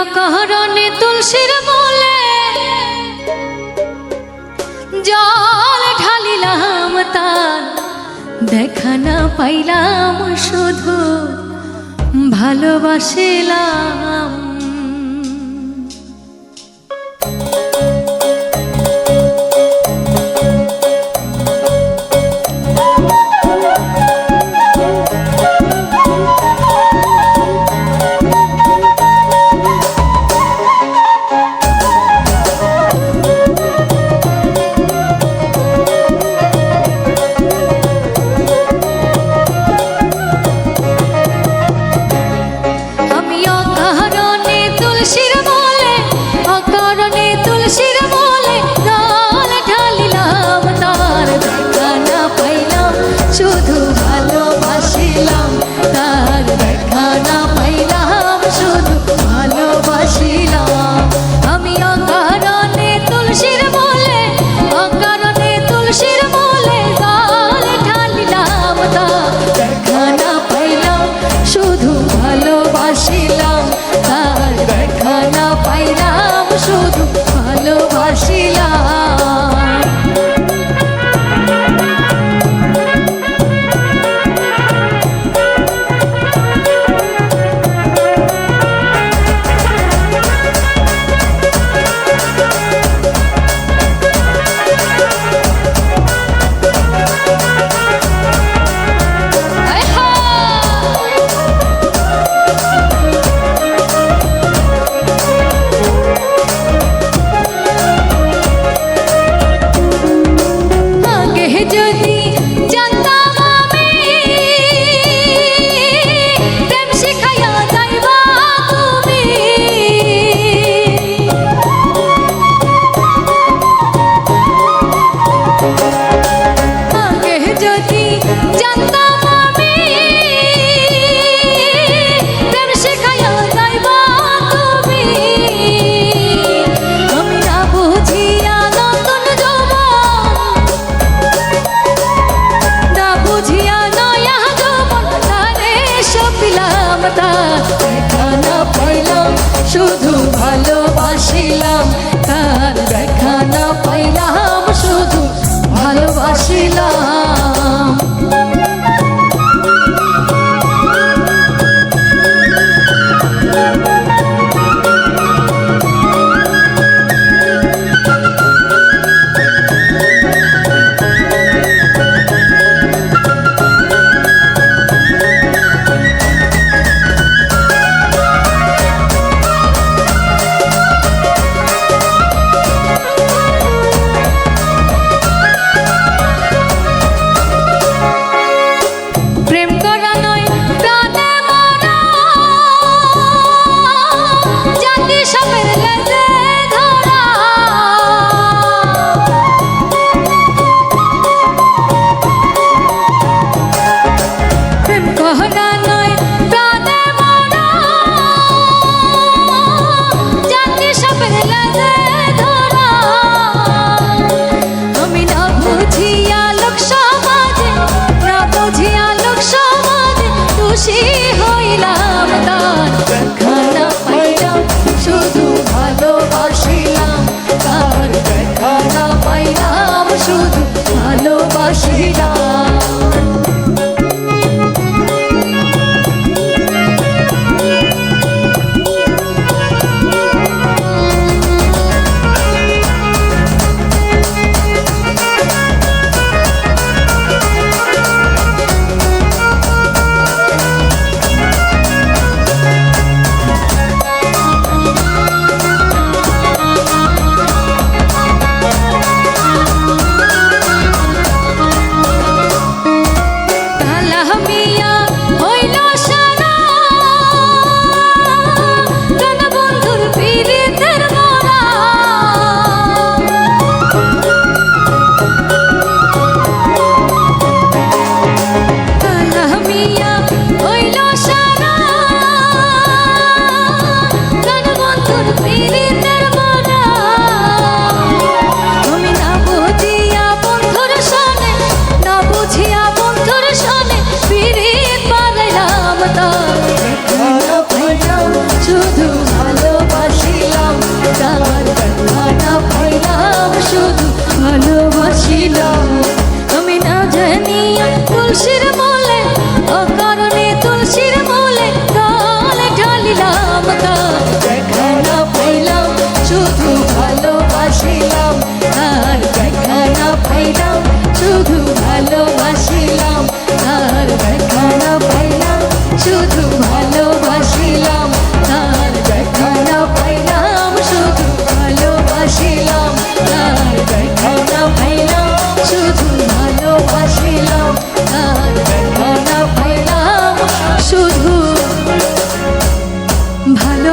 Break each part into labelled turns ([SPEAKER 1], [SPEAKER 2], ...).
[SPEAKER 1] অকহরণে তুলসীর মূলে জল ঢালিলাম তার দেখা না পাইলাম শুধু ভালোবাসিলাম। 何时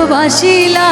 [SPEAKER 1] ভালোবাসিলা